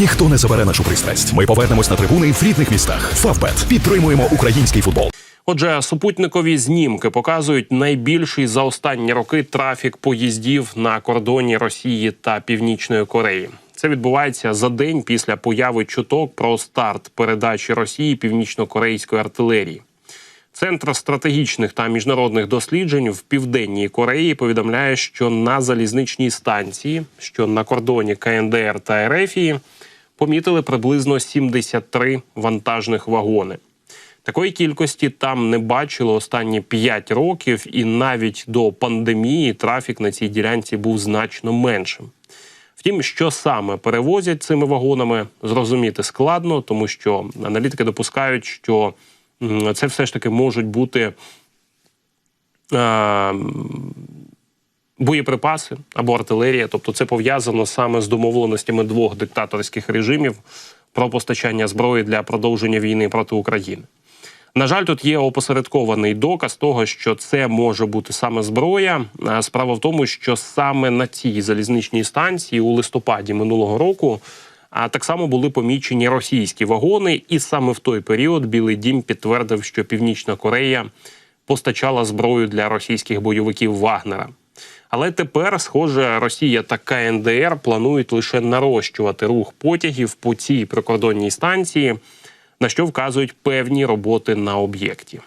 Ніхто не забере нашу пристрасть. Ми повернемось на трибуни в рідних містах. Фавбет підтримуємо український футбол. Отже, супутникові знімки показують найбільший за останні роки трафік поїздів на кордоні Росії та Північної Кореї. Це відбувається за день після появи чуток про старт передачі Росії північно-корейської артилерії. Центр стратегічних та міжнародних досліджень в південній Кореї повідомляє, що на залізничній станції, що на кордоні КНДР та РФії, помітили приблизно 73 вантажних вагони. Такої кількості там не бачили останні 5 років, і навіть до пандемії трафік на цій ділянці був значно меншим. Втім, що саме перевозять цими вагонами, зрозуміти складно, тому що аналітики допускають, що це все ж таки можуть бути е, боєприпаси або артилерія. Тобто, це пов'язано саме з домовленостями двох диктаторських режимів про постачання зброї для продовження війни проти України. На жаль, тут є опосередкований доказ того, що це може бути саме зброя. Справа в тому, що саме на цій залізничній станції у листопаді минулого року так само були помічені російські вагони, і саме в той період Білий Дім підтвердив, що Північна Корея постачала зброю для російських бойовиків Вагнера. Але тепер, схоже, Росія та КНДР планують лише нарощувати рух потягів по цій прикордонній станції, на що вказують певні роботи на об'єкті.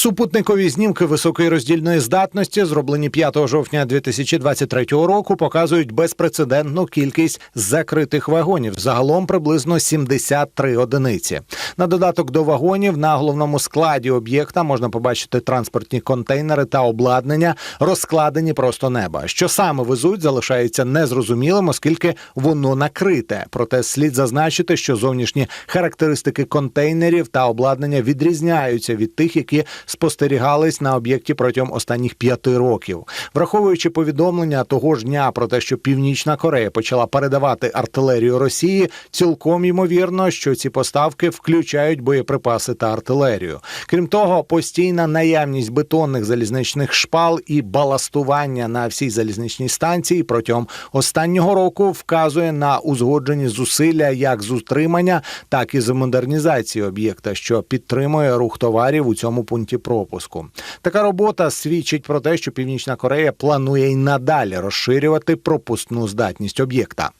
Супутникові знімки високої роздільної здатності, зроблені 5 жовтня 2023 року, показують безпрецедентну кількість закритих вагонів. Загалом приблизно 73 одиниці. На додаток до вагонів на головному складі об'єкта можна побачити транспортні контейнери та обладнання, розкладені просто неба. Що саме везуть, залишається незрозумілим, оскільки воно накрите. Проте слід зазначити, що зовнішні характеристики контейнерів та обладнання відрізняються від тих, які спостерігались на об'єкті протягом останніх п'яти років, враховуючи повідомлення того ж дня про те, що Північна Корея почала передавати артилерію Росії, цілком ймовірно, що ці поставки включають боєприпаси та артилерію. Крім того, постійна наявність бетонних залізничних шпал і баластування на всій залізничній станції протягом останнього року вказує на узгоджені зусилля як з утримання, так і з модернізації об'єкта, що підтримує рух товарів у цьому пункті пропуску. Така робота свідчить про те, що Північна Корея планує й надалі розширювати пропускну здатність об'єкта.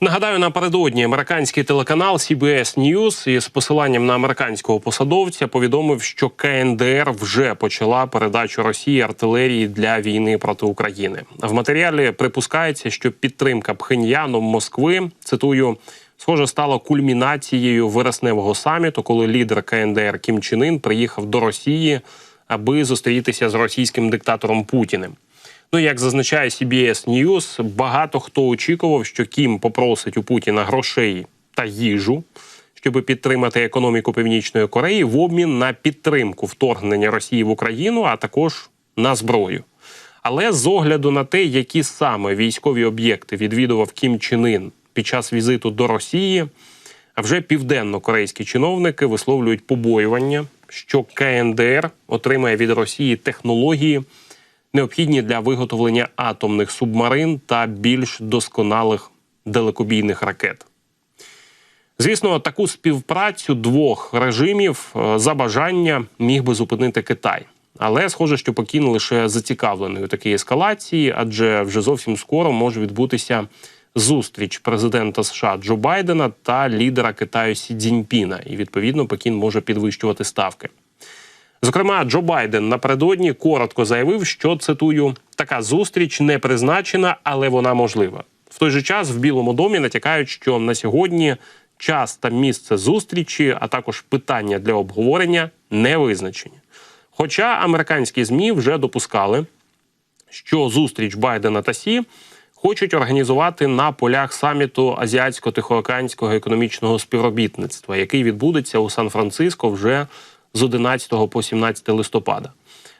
Нагадаю, напередодні американський телеканал CBS News із посиланням на американського посадовця повідомив, що КНДР вже почала передачу Росії артилерії для війни проти України. В матеріалі припускається, що підтримка Пхеньяном Москви цитую. Схоже, стала кульмінацією вересневого саміту, коли лідер КНДР Кім Чен Ін приїхав до Росії, аби зустрітися з російським диктатором Путіним. Ну, як зазначає CBS News, багато хто очікував, що Кім попросить у Путіна грошей та їжу, щоб підтримати економіку Північної Кореї в обмін на підтримку вторгнення Росії в Україну, а також на зброю. Але з огляду на те, які саме військові об'єкти відвідував Кім Чен Ін під час візиту до Росії, а вже південно-корейські чиновники висловлюють побоювання, що КНДР отримає від Росії технології, необхідні для виготовлення атомних субмарин та більш досконалих далекобійних ракет. Звісно, таку співпрацю двох режимів е, за бажання міг би зупинити Китай. Але схоже, що Пекін лише зацікавлений у такій ескалації, адже вже зовсім скоро може відбутися зустріч президента США Джо Байдена та лідера Китаю Сі Цзіньпіна. І відповідно Пекін може підвищувати ставки. Зокрема, Джо Байден напередодні коротко заявив, що цитую: така зустріч не призначена, але вона можлива. В той же час в Білому домі натякають, що на сьогодні час та місце зустрічі, а також питання для обговорення не визначені. Хоча американські змі вже допускали, що зустріч Байдена та Сі хочуть організувати на полях саміту Азіатсько-Тихоокеанського економічного співробітництва, який відбудеться у Сан-Франциско вже з 11 по 17 листопада.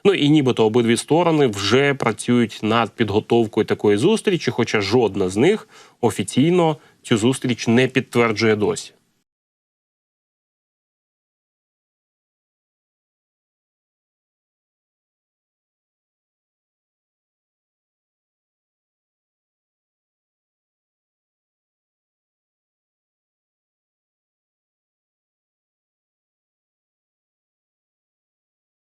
Ну і нібито обидві сторони вже працюють над підготовкою такої зустрічі, хоча жодна з них офіційно цю зустріч не підтверджує досі.